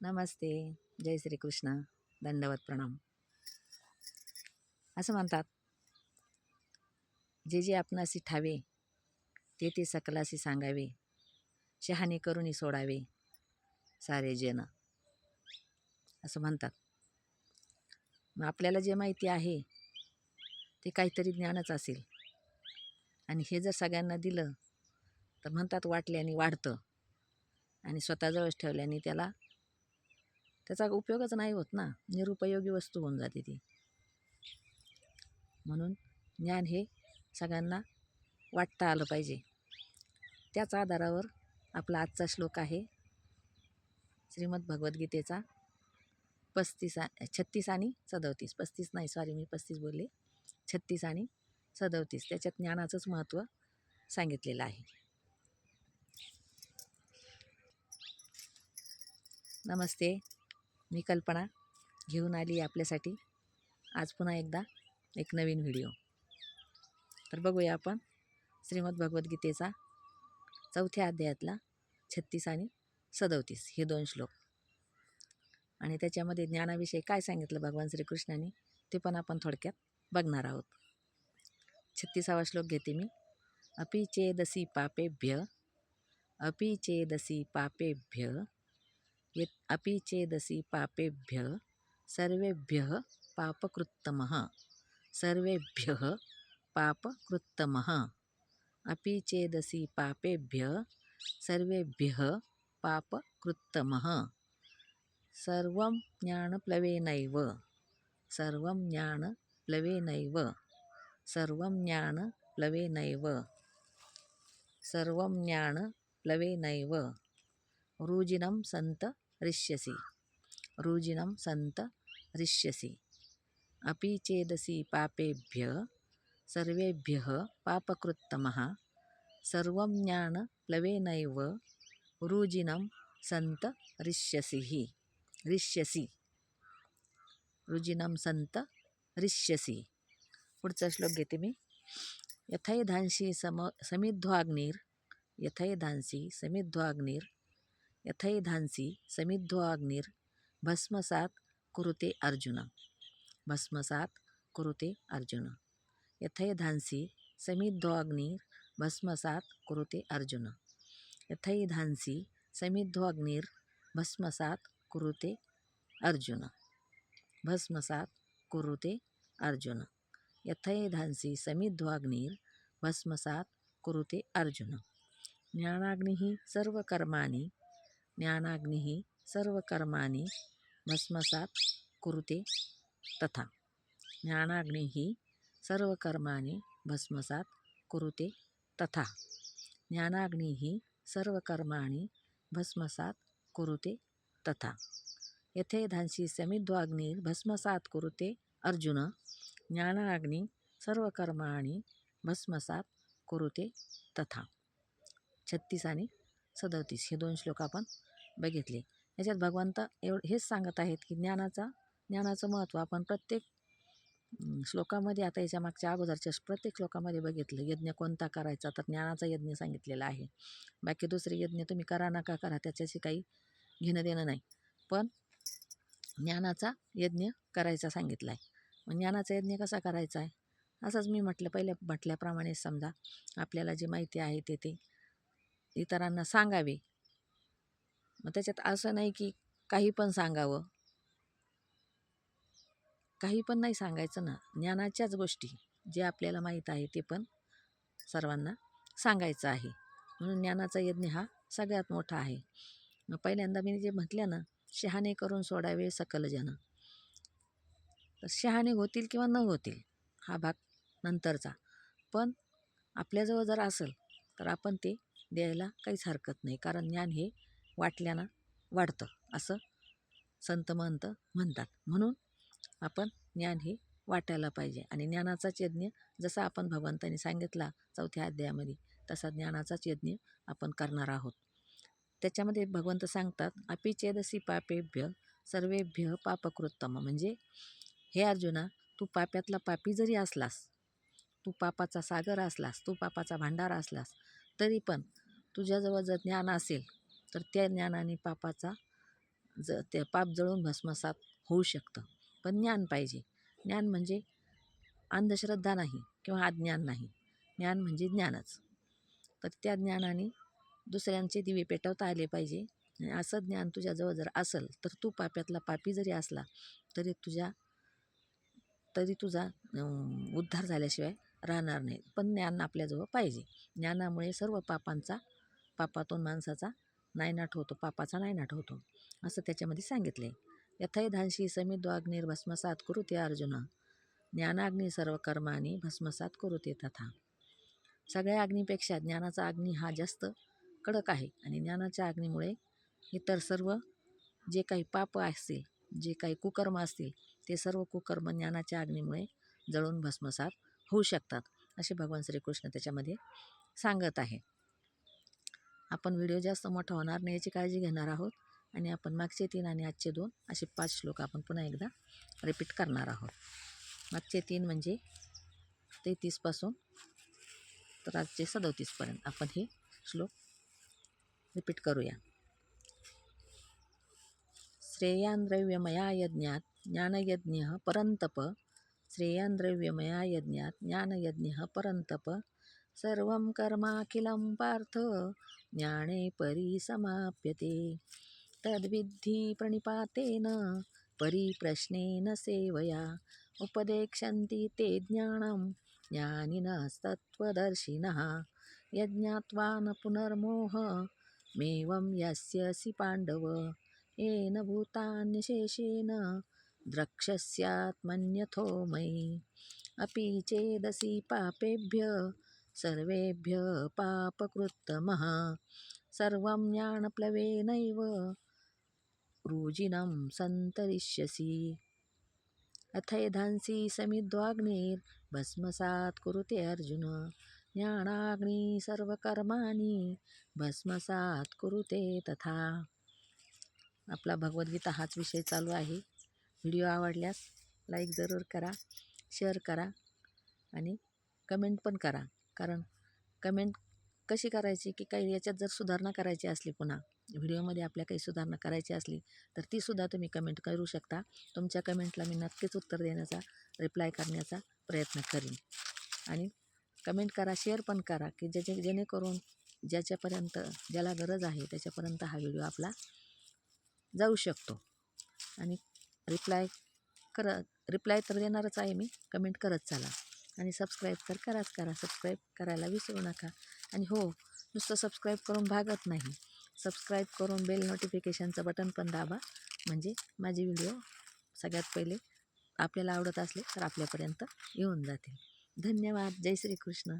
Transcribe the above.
नमस्ते जय श्रीकृष्ण दंडवत प्रणाम. असं म्हणतात जे जे आपणासी ठावे ते ते सकलाशी सांगावे शहाणे करूनही सोडावे सारे जन. असं म्हणतात. मग आपल्याला जे माहिती आहे ते काहीतरी ज्ञानच असेल. आणि हे जर सगळ्यांना दिलं तर म्हणतात वाटल्याने वाढतं. आणि स्वतःजवळच ठेवल्याने त्याला त्याचा उपयोगच नाही होत ना. निरुपयोगी वस्तू होऊन जाते ती. म्हणून ज्ञान हे सगळ्यांना वाटता आलं पाहिजे. त्याच आधारावर आपला आजचा श्लोक आहे श्रीमद भगवद्गीतेचा पस्तीस छत्तीस आणि सदोतीस. पस्तीस नाही सॉरी मी पस्तीस बोलले. छत्तीस आणि सदोतीस. त्याच्यात ज्ञानाचंच महत्त्व सांगितलेलं आहे. नमस्ते. मी कल्पना घेऊन आली आपल्यासाठी. आज पुन्हा एकदा एक नवीन व्हिडिओ. तर बघूया आपण श्रीमद भगवद्गीतेचा चौथ्या अध्यायातला छत्तीस आणि सदोतीस हे दोन श्लोक. आणि त्याच्यामध्ये ज्ञानाविषयी काय सांगितलं भगवान श्रीकृष्णाने ते पण आपण थोडक्यात बघणार आहोत. छत्तीसावा श्लोक घेते मी. अपि चेदसी पापेभ्य अपि चेदसी पापेभ्य यत् अपि चेदसि पापेभ्यः सर्वेभ्यः पापकृत्तमः। सर्वेभ्यः पापकृत्तमः। अपि चेदसि पापेभ्यः सर्वेभ्यः पापकृत्तमः। सर्वं ज्ञानप्लवेनैव। सर्वं ज्ञानप्लवेनैव। सर्वं ज्ञानप्लवेनैव। सर्वं ज्ञानप्लवेनैव। रुजिनं सन्त रिष्यसि रुजिनं सन्त रिष्यसि अपि चेदसि पापेभ्यः सर्वेभ्यः पापकृत्तमः सर्वं ज्ञानप्लवेनैव रुजिनं सन्त रिष्यसि रिष्यसि रुजिनं सन्त रिष्यसि पुढचा श्लोक घेते मी. यथैधांशी सम समिध्वाग्निर यथैधांसी समिध्वाग्निर यथैधांसी समिध्वाग्निर् भस्मसात् कुरुते अर्जुन। भस्मसात् कुरुते अर्जुन। यथैधांसी समिध्वाग्निर् भस्मसात् कुरुते अर्जुन। यथैधांसी समिध्वाग्निर् भस्मसात् कुरुते अर्जुन। भस्मसात् कुरुते अर्जुन। यथैधांसी समिध्वाग्निर् भस्मसात् कुरुते अर्जुन। ज्ञानाग्निः सर्वकर्माणि ज्ञानाग्निः सर्वकर्माणि भस्मसात् कुरुते तथा. ज्ञानाग्निः सर्वकर्माणि भस्मसात् कुरुते तथा. ज्ञानाग्निः सर्वकर्माणि भस्मसात् कुरुते तथा. यथेधांशी समिध्वाग्निर्भस्मसात कुरुते अर्जुन. ज्ञानाग्नि सर्वकर्माणि भस्मसात् कुरुते तथा. छत्तीस आणि सदतीस हे दोन श्लोक आपण बघितले. याच्यात भगवंत एव हेच सांगत आहेत की ज्ञानाचा ज्ञानाचं महत्त्व आपण प्रत्येक श्लोकामध्ये आता याच्या मागच्या अगोदरच्या प्रत्येक श्लोकामध्ये बघितलं. यज्ञ कोणता करायचा? तर ज्ञानाचा यज्ञ सांगितलेला आहे. बाकी दुसरे यज्ञ तुम्ही करा नका करा त्याच्याशी काही घेणं देणं नाही. पण ज्ञानाचा यज्ञ करायचा सांगितला आहे. मग ज्ञानाचा यज्ञ कसा करायचा आहे? असंच मी म्हटलं पहिल्या म्हटल्याप्रमाणे समजा आपल्याला जी माहिती आहे ते ते इतरांना सांगावे. मग त्याच्यात असं नाही की काही पण सांगावं. काही पण नाही सांगायचं ना. ज्ञानाच्याच गोष्टी जे आपल्याला माहीत आहे ते पण सर्वांना सांगायचं आहे. म्हणून ज्ञानाचा यज्ञ हा सगळ्यात मोठा आहे. मग पहिल्यांदा मी जे म्हटलं ना शहाणे करून सोडावे सकल जन. तर शहाणे होतील किंवा न होतील हा भाग नंतरचा. पण आपल्याजवळ जर असेल तर आपण ते द्यायला काहीच हरकत नाही. कारण ज्ञान हे वाटल्यानं वाढतं असं संत महंत म्हणतात. म्हणून आपण ज्ञान हे वाटायला पाहिजे आणि ज्ञानाचाच यज्ञ जसा आपण भगवंतांनी सांगितला चौथ्या अध्यायामध्ये तसा ज्ञानाचाच यज्ञ आपण करणार आहोत. त्याच्यामध्ये भगवंत सांगतात अपिचेदसी पापेभ्य सर्वेभ्य पापकृत्तम. म्हणजे हे अर्जुना तू पाप्यातला पापी जरी असलास तू पापाचा सागर असलास तू पापाचा भांडारा असलास तरी पण तुझ्याजवळ जर ज्ञान असेल तर त्या ज्ञानाने पापाचा ज ते पाप जळून भस्मसात होऊ शकतं. पण ज्ञान पाहिजे. ज्ञान म्हणजे अंधश्रद्धा नाही किंवा अज्ञान नाही. ज्ञान म्हणजे ज्ञानच. तर त्या ज्ञानाने दुसऱ्यांचे दिवे पेटवता आले पाहिजे. आणि असं ज्ञान तुझ्याजवळ जर असेल तर तू पाप्यातला पापी जरी असला तरी तुझ्या तरी तुझा उद्धार झाल्याशिवाय राहणार नाही. पण ज्ञान आपल्याजवळ पाहिजे. ज्ञानामुळे सर्व पापांचा पापातून माणसाचा नायनाट होतो पापाचा नायनाट होतो असं त्याच्यामध्ये सांगितले यथैधांशी करू कुरुते अर्जुन. ज्ञानाग्नी सर्व कर्माने भस्मसात कुरुते तथा. सगळ्या अग्नीपेक्षा ज्ञानाचा अग्नी हा जास्त कडक आहे आणि ज्ञानाच्या अग्नीमुळे इतर सर्व जे काही पाप असतील जे काही कुकर्म असतील ते सर्व कुकर्म ज्ञानाच्या अग्नीमुळे जळून भस्मसात होऊ शकतात असे भगवान श्रीकृष्ण त्याच्यामध्ये सांगत आहे. आपण व्हिडिओ जास्त मोठा होणार नाही याची काळजी घेणार आहोत. आणि आपण मागचे तीन आणि आजचे दोन असे पाच श्लोक आपण पुन्हा एकदा रिपीट करणार आहोत. मागचे तीन म्हणजे तेहतीसपासून तर आजचे सदोतीसपर्यंत आपण हे श्लोक रिपीट करूया. श्रेयांद्रव्यमया यज्ञात ज्ञानयज्ञ परंतप. श्रेयांद्रव्यमया यज्ञात ज्ञानयज्ञ परंतप. सर्वं कर्माखिलं पार्थ ज्ञाने परिसमाप्यते. तद्विद्धि प्रणिपातेन परिप्रश्नेन सेवया उपदेक्षन्ति ते ज्ञानं ज्ञानिनस्तत्त्वदर्शिनः। यज्ञात्वा न पुनर्मोहमेवं यस्यसि पाण्डव येन भूतान्यशेषेण द्रक्षस्यात्मन्यथो मयि। अपि चेदसि पापेभ्य सर्वेभ्य पापकृत्तमः। सर्वं ज्ञानप्लवेनैव रुजिनं सन्तरिष्यसि। अथैधांसि समिद्वाग्निर्भस्मसात् कुरुते अर्जुन। ज्ञानाग्नि सर्वकर्माणि भस्मसात कुरुते तथा। आपला भगवद्गीता हाच विषय चालू आहे। व्हिडिओ आवडल्यास लाईक जरूर करा शेअर करा आणि कमेंट पण करा. कारण कमेंट कशी करायची की काही याच्यात जर सुधारणा करायची असली पुन्हा व्हिडिओमध्ये आपल्या काही सुधारणा करायची असली तर तीसुद्धा तुम्ही कमेंट करू शकता. तुमच्या कमेंटला मी नक्कीच उत्तर देण्याचा रिप्लाय करण्याचा प्रयत्न करीन. आणि कमेंट करा शेअर पण करा की ज्याचे जेणेकरून ज्याच्यापर्यंत ज्याला गरज आहे त्याच्यापर्यंत हा व्हिडिओ आपला जाऊ शकतो. आणि रिप्लाय कर रिप्लाय तर देणारच आहे मी कमेंट करत चला. आणि सबस्क्राईब तर कराच करा. सबस्क्राईब करायला विसरू नका. आणि हो नुसतं सबस्क्राईब करून भागत नाही. सबस्क्राईब करून बेल नोटिफिकेशनचं बटन पण दाबा. म्हणजे माझे व्हिडिओ सगळ्यात पहिले आपल्याला आवडत असले तर आपल्यापर्यंत येऊन जातील. धन्यवाद. जय श्रीकृष्ण.